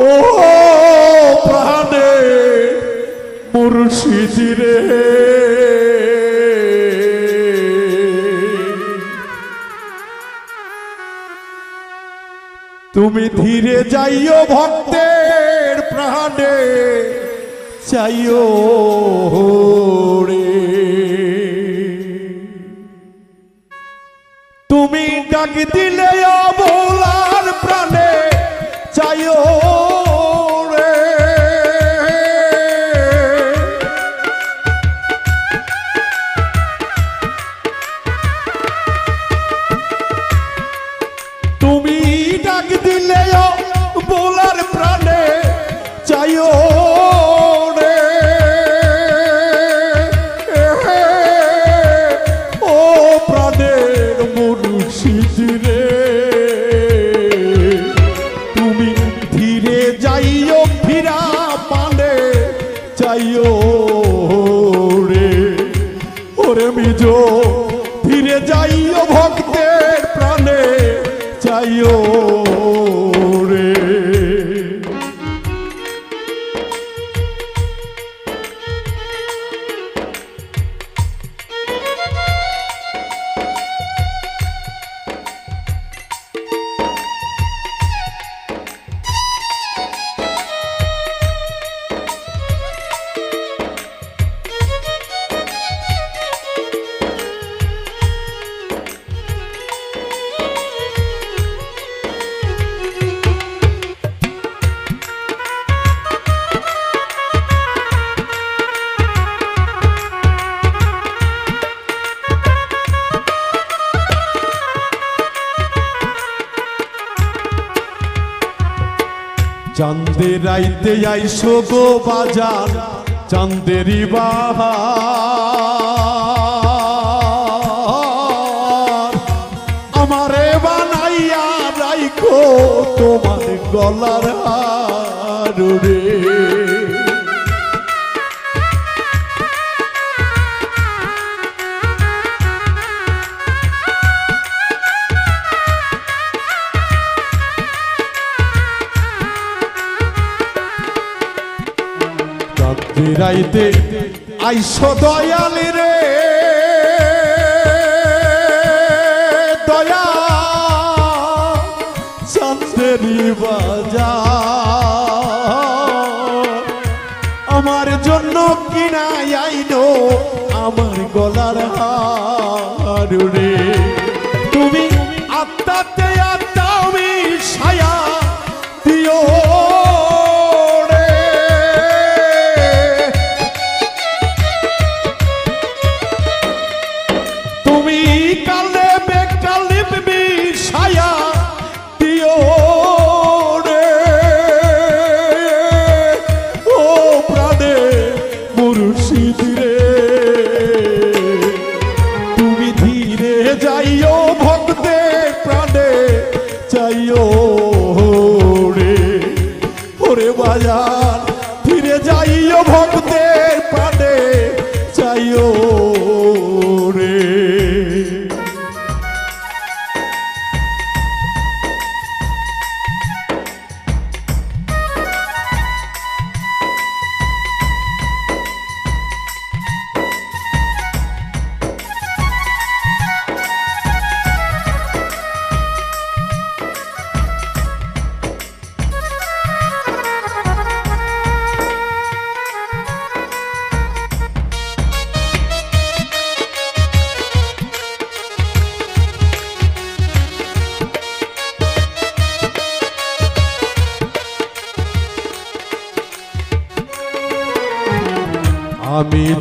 ও প্রাণে মুর্শিদি রে তুমি ধীরে যাইও ভক্তের প্রাণে চাইও রে তুমি ডাক দিলে ওরে মিজো ফিরে যাইও চাঁদের রাইতে আইসো গো বাজার চাঁদেরই বাহার। আমারে বানাইয়া রাইখো তোমার গলার হার রে। চাঁদে রাইতে আইসো দয়ালি রে। দয়া চাঁদেরি বাজার। আমার জন্য কিনাই আইনো আমার গলার হার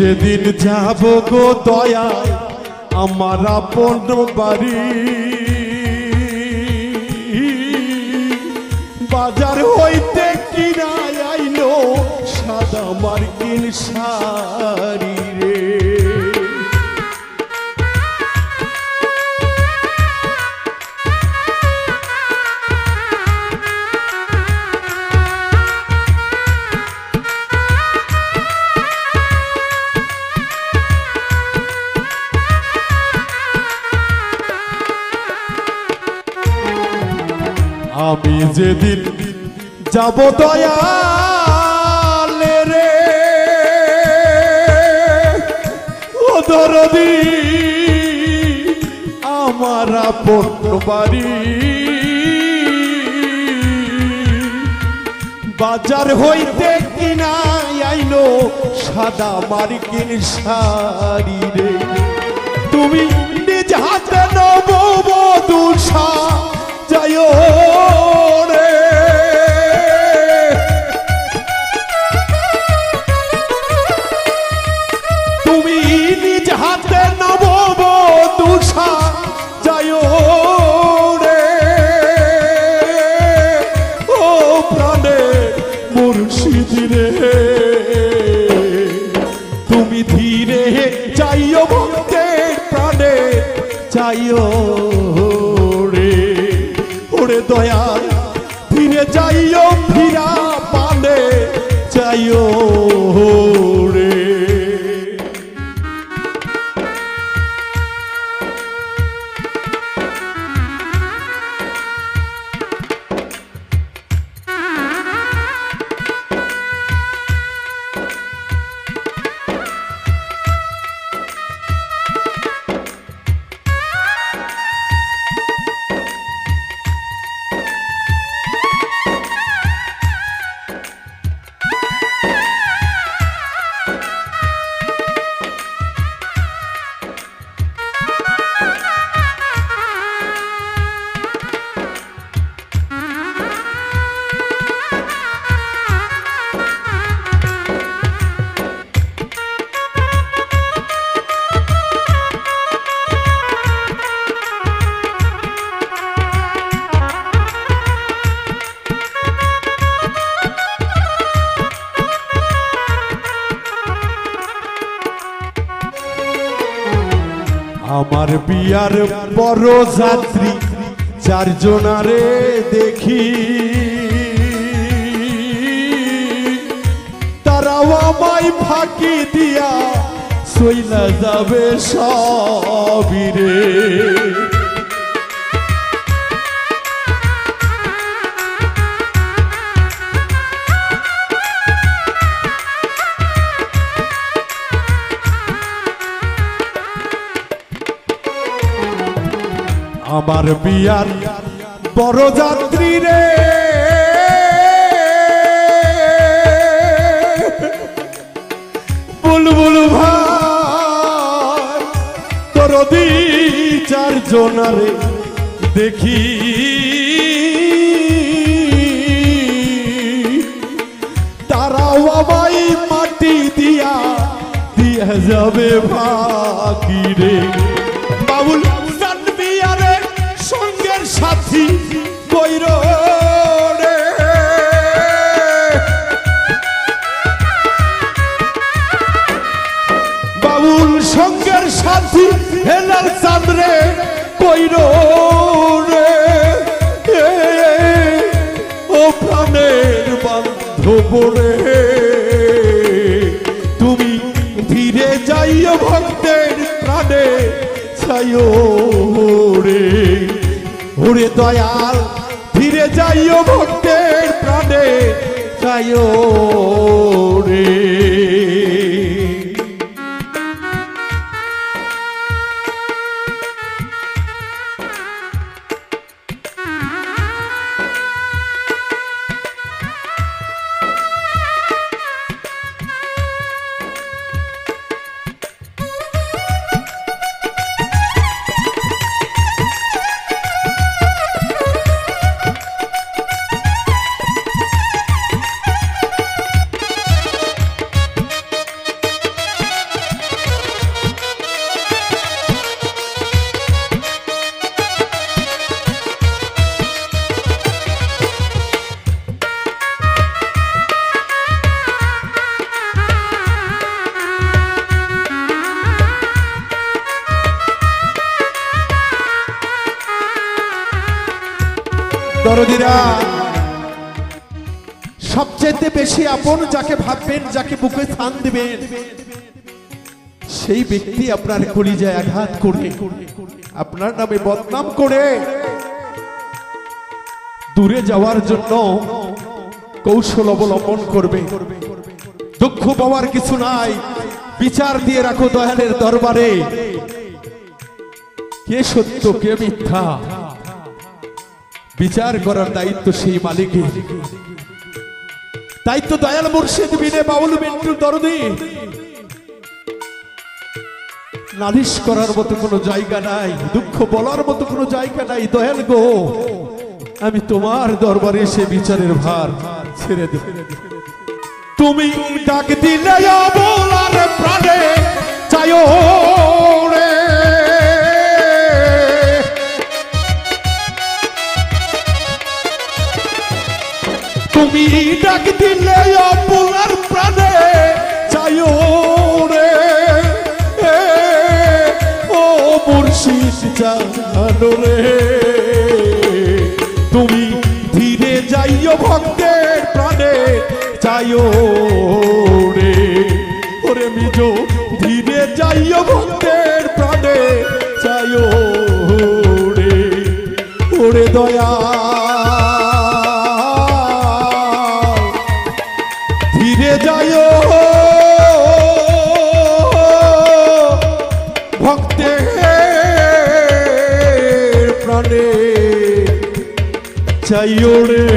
যেদিন যাব গো দয়া আমার আপন বাড়ি। বাজার হইতে কিনা আইলো সাদা মার্কিন শাড়ি। যেদিন যাব দয়ালে রে। ও দরদি, আমার আপন বাজার হইতে কিনা আইলো সাদা মার্কিন শাড়ি রে। তুমি নিজ হাতে নবধূষা রে ওরে দয়া ফিরে যাইও ফিরা পালে চাইও বিয়ার বড় যাত্রী চারজনারে দেখি। তারাও আমায় ফাঁকি দিয়া শৈলা যাবে সবিরে আমার বিয়ার বড় যাত্রী রে। বুলবুল ভাই, তোর দি চারজনারে দেখি। তারাও আমায় মাটি দিয়া দিয়া যাবে ফাঁকি রে। বাবুল বাবুল সঙ্গের সাথী হেলাল চাঁদরে কইর রে। ও বান্ধব রে। তুমি ধীরে যাইও ভক্তের প্রাণে চাইও রে। ওরে দয়াল ধীরে যাইও ভক্তের প্রাণে চাইও রে। দরদিরা সবচেয়ে বেশি আপন যাকে ভাববেন, যাকে বুকে স্থান দিবেন, সেই ব্যক্তি আপনার কলিজায় আঘাত করে, আপনার নামে বদনাম করে, দূরে যাওয়ার জন্য কৌশল অবলম্বন করবে। দুঃখ পাওয়ার কিছু নাই, বিচার দিয়ে রাখো দয়ালের দরবারে। কে সত্য, কে মিথ্যা? বিচার করার দায়িত্ব সেই মালিকের। দায়িত্ব দয়াল মুর্শিদ বিনে বাউল মিন্টু দরদি। নালিশ করার মতো কোনো জায়গা নাই, দুঃখ বলার মতো কোনো জায়গা নাই, দয়াল গো। আমি তোমার দরবারে এসে বিচারের ভার ছেড়ে দেব। তুমি ডাক দিলে বলার প্রাণে চাই তুমি ডাক দিলে বলার প্রাণে চাই রে। ও মুর্শিদ জানো রে। তুমি ধীরে যাইও ভক্তের প্রাণে চাইও রে। ওরে মিজো ধীরে যাইও ভক্তের প্রাণে চাইও রে। ওরে দয়া ভক্তের প্রাণে চাইও রে